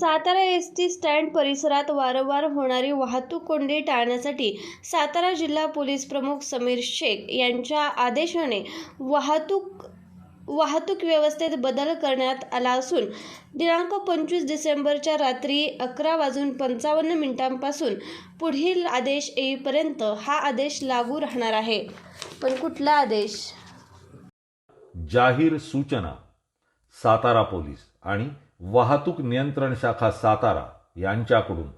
Satara S T stand परिसरात वारंवार होणारी वाहतूक कोंडी टाळण्यासाठी सातारा जिल्हा पोलीस प्रमुख समीर शेख यांच्या आदेशाने वाहतूक वाहतूक व्यवस्थेत बदल करण्यात आला असून दिनांक पंचवीस डिसेंबरच्या रात्री अकरा वाजून पंचावन्न मिनिटांपासून पुढील आदेश येईपर्यंत हा आदेश लागू राहणार आहे. पण कुठला आदेश? जाहीर सूचना सातारा पोलीस आणि वाहतूक नियंत्रण शाखा सातारा यांच्याकडून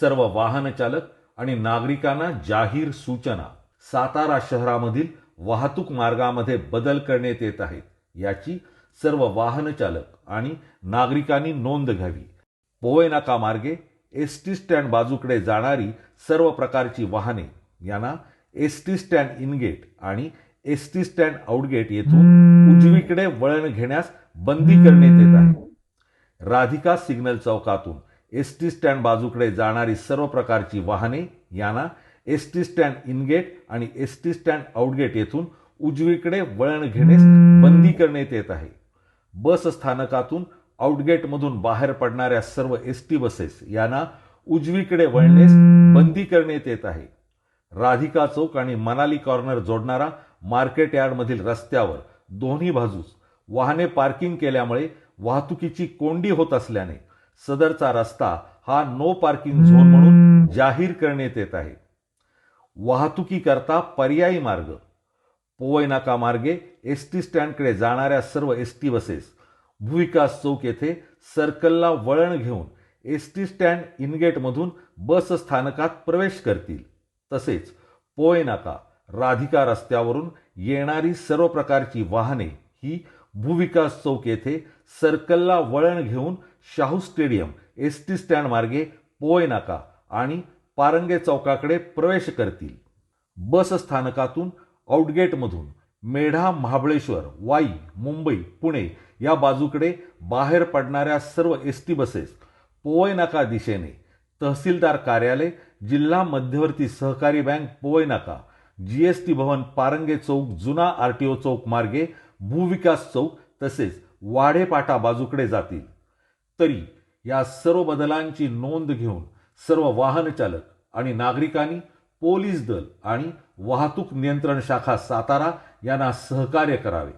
सर्व वाहन चालक आणि नागरिकांना जाहीर सूचना सातारा शहरामधील वाहतूक मार्गामध्ये बदल करण्यात येत आहेत याची सर्व वाहनचालक आणि नागरिकांनी नोंद घ्यावी. पोवेनाका मार्गे एस टी स्टँड बाजूकडे जाणारी सर्व प्रकारची वाहने यांना S T stand in gate आणि S T stand out gate येथून उजवीकडे वळण घेण्यास बंदी करण्यात येत आहे. राधिका सिग्नल चौकातून एस टी स्टँड बाजूकडे जाणारी सर्व प्रकारची वाहने यांना S T stand in gate आणि S T stand out gate येथून उजवीकडे वळण घेण्यास बंदी करण्यात येत आहे. बस स्थानकातून आउटगेटमधून बाहेर पडणाऱ्या सर्व एस टी बसेस यांना उजवीकडे वळण्यास बंदी करण्यात येत आहे. राधिका चौक आणि मनाली कॉर्नर जोडणारा मार्केट यार्डमधील रस्त्यावर दोन्ही बाजूस वाहने पार्किंग केल्यामुळे वाहतुकीची कोंडी होत असल्याने सदरचा रस्ता हा नो पार्किंग झोन म्हणून जाहीर करण्यात येत आहे. वाहतुकीकरता पर्यायी मार्ग पोवई नाका मार्गे एस टी स्टँडकडे जाणाऱ्या सर्व एस टी बसेस भूविकास चौक येथे सर्कलला वळण घेऊन एस टी स्टँड इनगेटमधून बस स्थानकात प्रवेश करतील. तसेच पोय नाका राधिका रस्त्यावरून येणारी सर्व प्रकारची वाहने ही भूविकास चौक येथे सर्कलला वळण घेऊन Shahu stadium S T stand मार्गे पोय नाका आणि पारंगे चौकाकडे प्रवेश करतील. बस स्थानकातून आउटगेटमधून मेढा महाबळेश्वर वाई मुंबई पुणे या बाजूकडे बाहेर पडणाऱ्या सर्व एस टी बसेस पोवई नाका दिशेने तहसीलदार कार्यालय जिल्हा मध्यवर्ती सहकारी बँक पोवई नाका जी एस टी भवन पारंगे चौक जुना आर टी ओ चौक मार्गे भूविकास चौक तसेच वाढेपाटा बाजूकडे जातील. तरी या सर्व बदलांची नोंद घेऊन सर्व वाहनचालक आणि नागरिकांनी पोलीस दल आणि वाहतूक नियंत्रण शाखा सातारा यांना सहकार्य करावे.